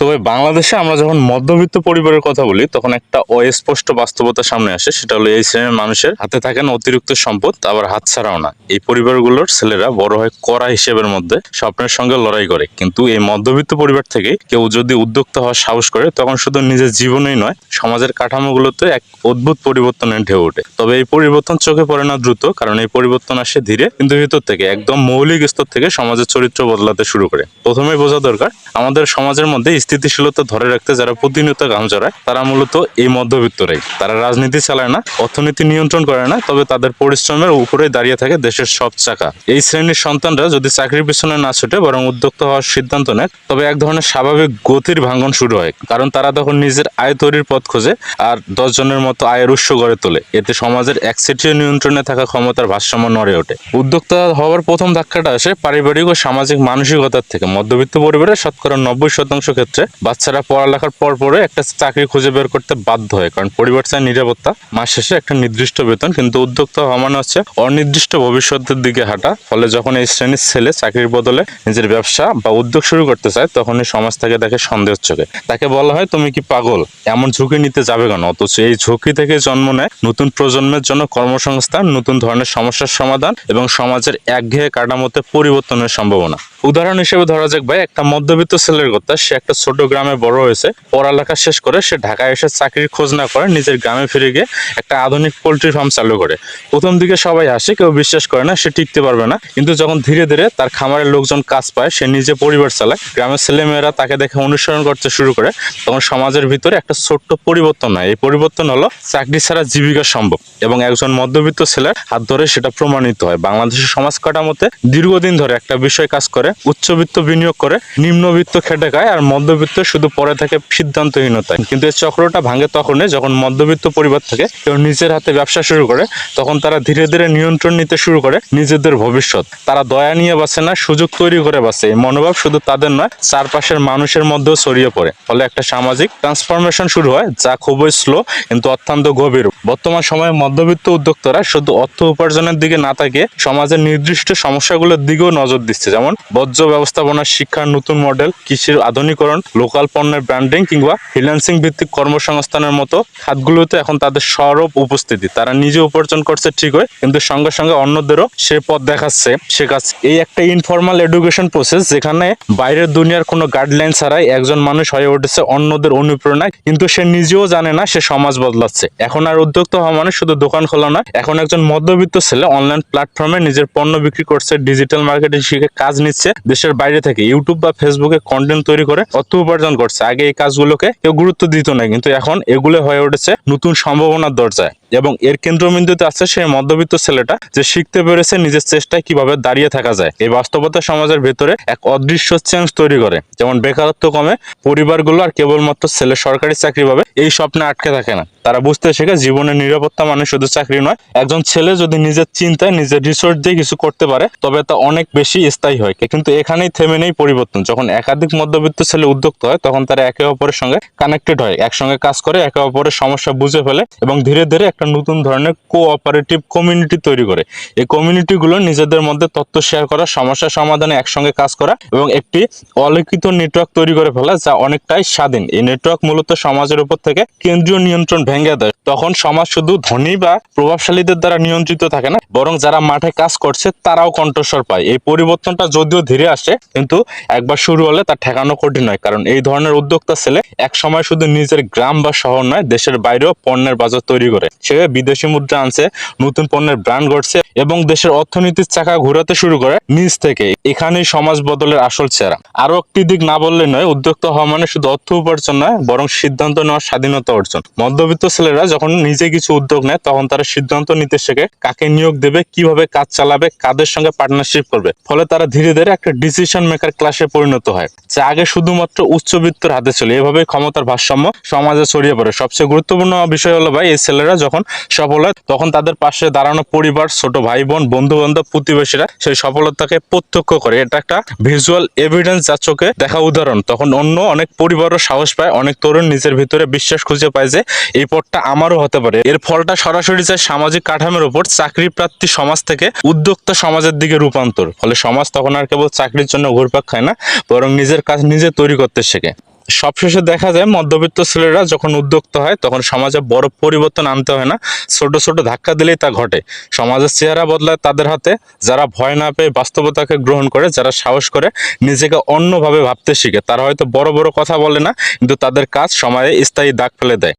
তবে বাংলাদেশে আমরা যখন মধ্যবিত্ত পরিবারের কথা বলি, তখন একটা অস্পষ্ট বাস্তবতা সামনে আসে, সেটা হলো এই শ্রেণির মানুষের হাতে থাকেন অতিরিক্ত সম্পদ, আবার হাত ছাড়াও না। এই পরিবারগুলোর ছেলেরা বড় হয় কড়া হিসেবের মধ্যে, স্বপ্নের সঙ্গে লড়াই করে। কিন্তু এই মধ্যবিত্ত পরিবার থেকে কেউ যদি উদ্যোক্তা হওয়ার সাহস করে, তখন শুধু নিজের জীবনেই নয়, সমাজের কাঠামোগুলোতে এক অদ্ভুত পরিবর্তনের ঢেউ ওঠে। তবে এই পরিবর্তন চোখে পড়ে না দ্রুত, কারণ এই পরিবর্তন আসে ধীরে, কিন্তু ভিতর থেকে, একদম মৌলিক স্তর থেকে সমাজের চরিত্র বদলাতে শুরু করে। প্রথমে বোঝা দরকার, আমাদের সমাজের মধ্যে স্থিতিশীলতা ধরে রাখতে যারা প্রতিনিয়ত গাম জড়ায়, তারা মূলত এই মধ্যবিত্তরাই। তারা রাজনীতি চালায় না, অর্থনীতি নিয়ন্ত্রণ করে না, তবে তাদের পরিশ্রমের উপরে দাঁড়িয়ে থাকে দেশের সব চাকা। এই শ্রেণির সন্তানরা যদি চাকরির পিছনে না ছুটে বরং উদ্যোক্তা হওয়ার সিদ্ধান্ত নেয়, তবে এক ধরনের স্বাভাবিক গতির ভাঙ্গন শুরু হয়, কারণ তারা তখন নিজের আয় তৈরির পথ খোঁজে আর দশ জনের মতো আয়ের উৎস গড়ে তোলে। এতে সমাজের একচেটিয়া নিয়ন্ত্রণে থাকা ক্ষমতার ভারসাম্য নড়ে ওঠে। উদ্যোক্তা হওয়ার প্রথম ধাক্কাটা আসে পারিবারিক ও সামাজিক মানসিকতার থেকে। মধ্যবিত্ত পরিবারের শতকরা নব্বই শতাংশ ক্ষেত্রে বাচ্চারা পড়ালেখার পর পরে একটা চাকরি খুঁজে বের করতে বাধ্য হয়, কারণ পরিবার চায় নিরাপত্তা। মাস শেষে একটা নির্দিষ্ট বেতন, কিন্তু উদ্যোক্তা হওয়া মানে হচ্ছে অনির্দিষ্ট ভবিষ্যতের দিকে হাঁটা। ফলে যখন এই শ্রেণির ছেলে চাকরির বদলে নিজের ব্যবসা বা উদ্যোগ শুরু করতে চায়, তখনই সমাজ তাকে সন্দেহের চোখে। তাকে বলা হয়, তুমি কি পাগল? এমন ঝুঁকি নিতে যাবে কেন? অথচ এই ঝুঁকি থেকে জন্ম নেয় নতুন প্রজন্মের জন্য কর্মসংস্থান, নতুন ধরনের সমস্যার সমাধান এবং সমাজের একঘেয়ে কাঠামোতে পরিবর্তনের সম্ভাবনা। উদাহরণ হিসেবে ধরা যাক ভাই, একটা মধ্যবিত্ত ছেলের কথা, সে একটা ছোট গ্রামে বড় হয়েছে, পড়ালেখা শেষ করে সে ঢাকায় এসে চাকরির খোঁজ না করে নিজের গ্রামে ফিরে গিয়ে একটা আধুনিক পোল্ট্রি ফার্ম চালু করে। প্রথম দিকে সবাই আসে কেউ বিশ্বাস করে না, সে টিকতে পারবে না। কিন্তু যখন ধীরে ধীরে তার খামারের লোকজন কাজ পায়, সে নিজে পরিবার চালায়। গ্রামের ছেলেমেয়েরা তাকে দেখে অনুসরণ করতে শুরু করে। তখন সমাজের ভিতরে একটা ছোট্ট পরিবর্তন হয়। এই পরিবর্তন হলো চাকরি ছাড়া জীবিকা সম্ভব এবং একজন মধ্যবিত্ত ছেলের হাত ধরে সেটা প্রমাণিত হয়। বাংলাদেশের সমাজ কাঠামোতে দীর্ঘদিন ধরে একটা বিষয় কাজ করে উচ্চবিত্ত বিনিয়োগ করে নিম্নবিত্ত খেটে খায় আর মধ্যবিত্ত শুধু পরে থাকে সিদ্ধান্তহীনতায়। কিন্তু এই চক্রটা ভাঙে তখনই যখন মধ্যবিত্ত পরিবার থেকে কেউ নিজের হাতে ব্যবসা শুরু করে, তখন তারা ধীরে ধীরে নিয়ন্ত্রণ নিতে শুরু করে নিজেদের ভবিষ্যৎ। তারা দয়া নিয়ে বাঁচে না, সুযোগ তৈরি করে বাঁচে। এই মনোভাব শুধু তাদের নয়, চারপাশের মানুষের মধ্যেও ছড়িয়ে পড়ে। ফলে একটা সামাজিক ট্রান্সফরমেশন শুরু হয়, যা খুবই স্লো কিন্তু অত্যন্ত গভীর। বর্তমান সময়ে মধ্যবিত্ত উদ্যোক্তারা শুধু অর্থ উপার্জনের দিকে না তাকিয়ে সমাজের নির্দিষ্ট সমস্যাগুলোর দিকেও নজর দিচ্ছে। যেমন বর্জ্য ব্যবস্থাপনা শিক্ষার নতুন মডেল, কৃষির আধুনিকরণ লোকাল পণ্যের ব্র্যান্ডিং কিংবা ফ্রিল্যান্সিং ভিত্তিক কর্মসংস্থানের মতো খাতগুলোতে এখন তাদের সরব উপস্থিতি। তারা নিজে উপার্জন করছে ঠিক হয়, কিন্তু সঙ্গে সঙ্গে অন্যদেরও সে পথ দেখাচ্ছে। সে কাজ, এই একটা ইনফর্মাল এডুকেশন প্রসেস যেখানে বাইরের দুনিয়ার কোনো গাইডলাইন ছাড়াই একজন মানুষ হয়ে উঠেছে অন্যদের অনুপ্রেরণায়, কিন্তু সে নিজেও জানে না সে সমাজ বদলাচ্ছে। এখন আর উদ্যোক্তা হওয়া মানুষ শুধু দোকান খোলা নয়, এখন একজন মধ্যবিত্ত ছেলে অনলাইন প্ল্যাটফর্মে নিজের পণ্য বিক্রি করছে ডিজিটাল মার্কেটিং শিখে কাজ নিচ্ছে। দেশের বাইরে থেকে ইউটিউব বা ফেসবুকে কন্টেন্ট তৈরি করে অর্থ উপার্জন করছে। আগে এই কাজগুলোকে কেউ গুরুত্ব দিত না, কিন্তু এখন এগুলো হয়ে উঠেছে নতুন সম্ভাবনার দরজায়। এবং এর কেন্দ্রবিন্দুতে আছে সেই মধ্যবিত্ত ছেলেটা যে শিখতে পেরেছে নিজের চেষ্টায় কীভাবে দাঁড়িয়ে থাকা যায়। এই বাস্তবতা সমাজের ভেতরে এক অদৃশ্য চেঞ্জ তৈরি করে। যেমন বেকারত্ব কমে, পরিবারগুলো আর কেবলমাত্র ছেলে সরকারি চাকরি পাবে এই স্বপ্নে আটকে থাকে না। তারা বুঝতে শেখে জীবনের নিরাপত্তা মানে শুধু চাকরি নয়, একজন ছেলে যদি নিজের চিন্তায়, নিজের রিসোর্স দিয়ে কিছু করতে পারে, তবে তা অনেক বেশি স্থায়ী হয়। কিন্তু এখানেই থেমে নেই পরিবর্তন। যখন একাধিক মধ্যবিত্ত ছেলে উদ্যোক্ত হয়, তখন তারা একে অপরের সঙ্গে কানেক্টেড হয়, একসঙ্গে কাজ করে, একে অপরের সমস্যা বুঝে ফেলে এবং ধীরে ধীরে একটা নতুন ধরনের কোঅপারেটিভ কমিউনিটি তৈরি করে। এই কমিউনিটিগুলো নিজেদের মধ্যে তথ্য শেয়ার করা, সমস্যা সমাধানে একসঙ্গে কাজ করা এবং একটি অলিখিত নেটওয়ার্ক তৈরি করে ফেলা, যা অনেকটাই স্বাধীন। এই নেটওয়ার্ক মূলত সমাজের উপর থেকে কেন্দ্রীয় নিয়ন্ত্রণ ভেঙে দেয়। তখন সমাজ শুধু ধনী বা প্রভাবশালীদের দ্বারা নিয়ন্ত্রিত থাকে না, বরং যারা মাঠে কাজ করছে তারাও কণ্ঠস্বর পায়। এই পরিবর্তনটা যদিও ধীরে আসে, কিন্তু একবার শুরু হলে তা ঠেকানো কঠিন নয়, কারণ এই ধরনের উদ্যোক্তা ছেলে এক সময় শুধু নিজের গ্রাম বা শহর নয়, দেশের বাইরেও পণ্যের বাজার তৈরি করে। সে বিদেশি মুদ্রা আনছে, নতুন পণ্যের ব্র্যান্ড গড়ছে এবং দেশের অর্থনীতির চাকা ঘোরাতে শুরু করে নিজ থেকে। এখানেই সমাজ বদলের আসল চেহারা। আরও একটি দিক না বললে নয়, উদ্যোক্তা হওয়া মানে শুধু অর্থ উপার্জন নয়, বরং সিদ্ধান্ত নেওয়ার স্বাধীনতা অর্জন। মধ্যবিত্ত ছেলেরা যখন নিজে কিছু উদ্যোগ নেয়, তখন তারা সিদ্ধান্ত নিতে শেখে কাকে নিয়োগ দেবে, কীভাবে কাজ চালাবে, কাদের সঙ্গে পার্টনারশিপ করবে। ফলে তারা ধীরে ধীরে একটা ডিসিশন মেকার ক্লাসে পরিণত হয়, যা আগে শুধুমাত্র উচ্চবিত্তর হাতে ছিল এভাবে ক্ষমতার ভারসাম্য সমাজে ছড়িয়ে পড়ে। সবচেয়ে গুরুত্বপূর্ণ বিষয় হলো ভাই, এই ছেলেরা যখন সফল হয়, তখন তাদের পাশে দাঁড়ানো পরিবার, ছোট ভাই বোন বন্ধু বান্ধব প্রতিবেশীরা সেই সফলতাকে প্রত্যক্ষ করে। এটা একটা ভিজুয়াল এভিডেন্স যা চোখে দেখা উদাহরণ। তখন অন্য অনেক পরিবারও সাহস পায়, অনেক তরুণ নিজের ভিতরে বিশ্বাস খুঁজে পায় যে, এই পথটা আমারও হতে পারে। এর ফলটা সরাসরি যায় সামাজিক কাঠামোর উপর চাকরি প্রার্থী সমাজ থেকে উদ্যোক্তা সমাজের দিকে রূপান্তর। ফলে সমাজ তখন আর কেবল চাকরির জন্য ঘুরপাক খায় না, বরং নিজের কাজ নিজে তৈরি করতে শেখে। সবশেষে দেখা যায়, মধ্যবিত্ত ছেলেরা যখন উদ্যোক্তা হয়, তখন সমাজে বড় পরিবর্তন আনতে হয় না, ছোট ছোট ধাক্কা দিলেই তা ঘটে। সমাজের চেহারা বদলায় তাদের হাতে, যারা ভয় না পেয়ে বাস্তবতাকে গ্রহণ করে, যারা সাহস করে নিজেকে অন্যভাবে ভাবতে শিখে। তারা হয়তো বড় বড় কথা বলে না, কিন্তু তাদের কাজ সমাজে স্থায়ী দাগ ফেলে দেয়।